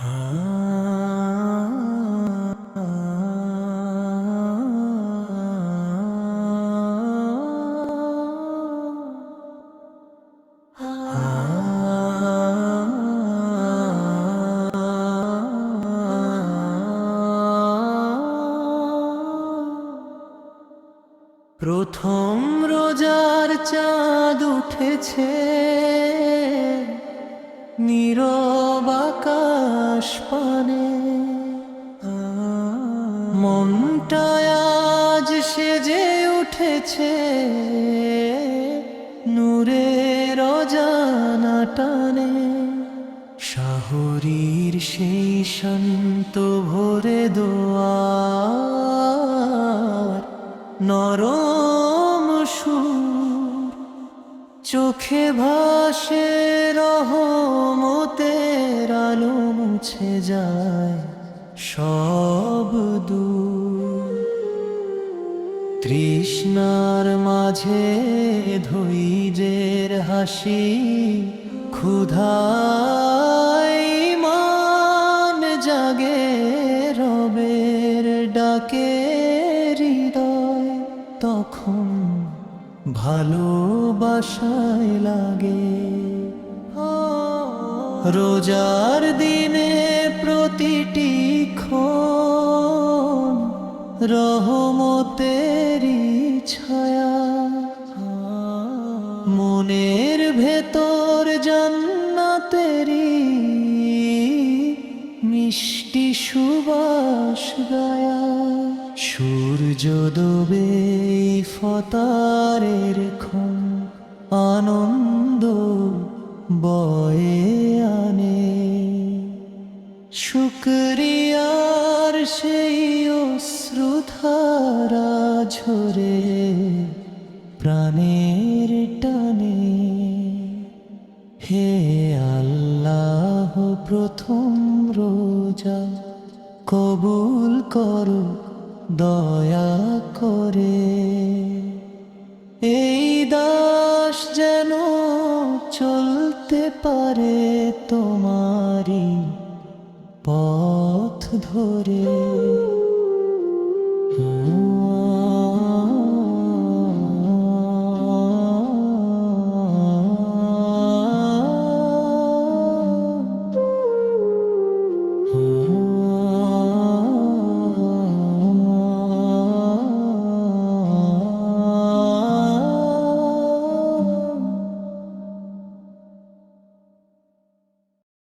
প্রথম রোজার চাঁদ উঠেছে নীরব আকাশ পানে মনটায় আজ সেজে উঠেছে। নূরের রজানা টানে। শাহরীর সেই শান্ত ভোরে দোয়ার নরম সুর চোখে ভাসে রহমতের আলো মুছে যায় সব দূর। তৃষ্ণার মাঝে ধৈর্যের হাসি ক্ষুধাই মান জাগে রবের ডাকে। ভালোবাসায় লাগে। রোজার দিনে প্রতিটি ক্ষণ রহমতেরি ছায়া। মনের ভেতর জান্নাতেরি মিষ্টি সুবাস গায়া। সূর্য ডোবে ফতারের ক্ষণ আনন্দ বয়ে আনে। শুক্রিয়ার সেই অশ্রুধারা ঝরে প্রাণের টানে। হে আল্লাহ, প্রথম রোজা কবুল করো। দয়া করে। এই দাস যেন চলতে পারে তোমারি পথ ধরে। হুম